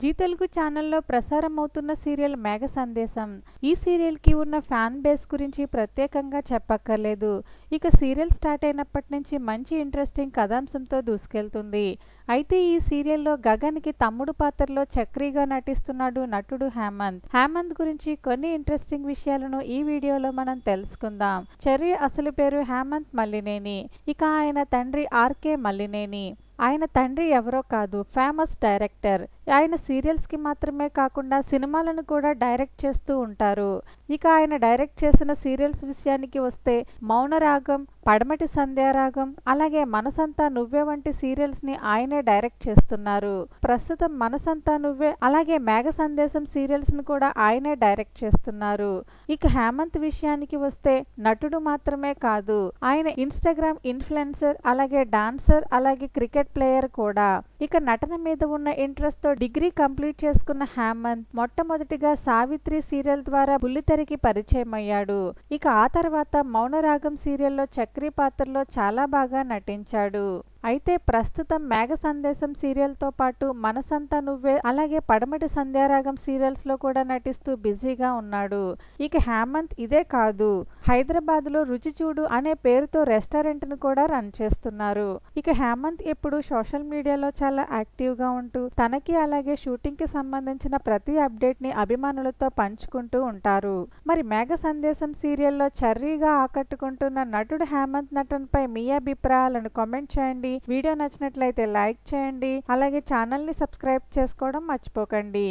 G Telugu ఛానల్లో ప్రసారం అవుతున్న సీరియల్ మేఘ సందేశం. ఈ సీరియల్కి ఉన్న ఫ్యాన్ బేస్ గురించి ప్రత్యేకంగా చెప్పక్కర్లేదు. ఇక సీరియల్ స్టార్ట్ అయినప్పటి నుంచి మంచి ఇంట్రెస్టింగ్ కథాంశంతో దూసుకెళ్తుంది. అయితే ఈ సీరియల్లో గగన్కి తమ్ముడు పాత్రలో చక్రీగా నటిస్తున్నాడు నటుడు హేమంత్. హేమంత్ గురించి కొన్ని ఇంట్రెస్టింగ్ విషయాలను ఈ వీడియోలో మనం తెలుసుకుందాం. చెర్రీ అసలు పేరు హేమంత్ మల్లినేని. ఇక ఆయన తండ్రి ఆర్కే మల్లినేని. ఆయన తండ్రి ఎవరో కాదు ఫేమస్ డైరెక్టర్. ఆయన సీరియల్స్కి మాత్రమే కాకుండా సినిమాలను కూడా డైరెక్ట్ చేస్తూ ఉంటారు. ఇక ఆయన డైరెక్ట్ చేసిన సీరియల్స్ విషయానికి వస్తే మౌనరాగం పడమటి సంధ్యారాగం అలాగే మనసంతా నువ్వే వంటి సీరియల్స్ని ఆయనే డైరెక్ట్ చేస్తున్నారు. ప్రస్తుతం మనసంతా నువ్వే అలాగే మేఘ సందేశం సీరియల్స్ను కూడా ఆయనే డైరెక్ట్ చేస్తున్నారు. ఇక హేమంత్ విషయానికి వస్తే నటుడు మాత్రమే కాదు ఆయన ఇన్స్టాగ్రామ్ ఇన్ఫ్లుయెన్సర్ అలాగే డాన్సర్ అలాగే క్రికెట్ ప్లేయర్ కూడా. ఇక నటన మీద ఉన్న ఇంట్రెస్ట్తో డిగ్రీ కంప్లీట్ చేసుకున్న హేమంత్ మొట్టమొదటిగా సావిత్రి సీరియల్ ద్వారా బుల్లితెరకి పరిచయం అయ్యాడు. ఇక ఆ తర్వాత మౌనరాగం సీరియల్లో చక్రి పాత్రలో చాలా బాగా నటించాడు. అయితే ప్రస్తుతం మేఘ సందేశం సీరియల్తో పాటు మనసంతా నువ్వే అలాగే పడమటి సంధ్యారాగం సీరియల్స్లో కూడా నటిస్తూ బిజీగా ఉన్నాడు. ఇక హేమంత్ ఇదే కాదు హైదరాబాద్లో రుచి చూడు అనే పేరుతో రెస్టారెంట్ను కూడా రన్ చేస్తున్నారు. ఇక హేమంత్ ఎప్పుడు సోషల్ మీడియాలో చాలా యాక్టివ్గా ఉంటూ తనకి అలాగే షూటింగ్కి సంబంధించిన ప్రతి అప్డేట్ని అభిమానులతో పంచుకుంటూ ఉంటారు. మరి మేఘ సందేశం సీరియల్లో చర్రీగా ఆకట్టుకుంటున్న నటుడు హేమంత్ నటనపై మీ అభిప్రాయాలను కామెంట్ చేయండి. వీడియో నచ్చినట్లయితే లైక్ చేయండి అలాగే ఛానల్ని సబ్స్క్రైబ్ చేసుకోవడం మర్చిపోకండి.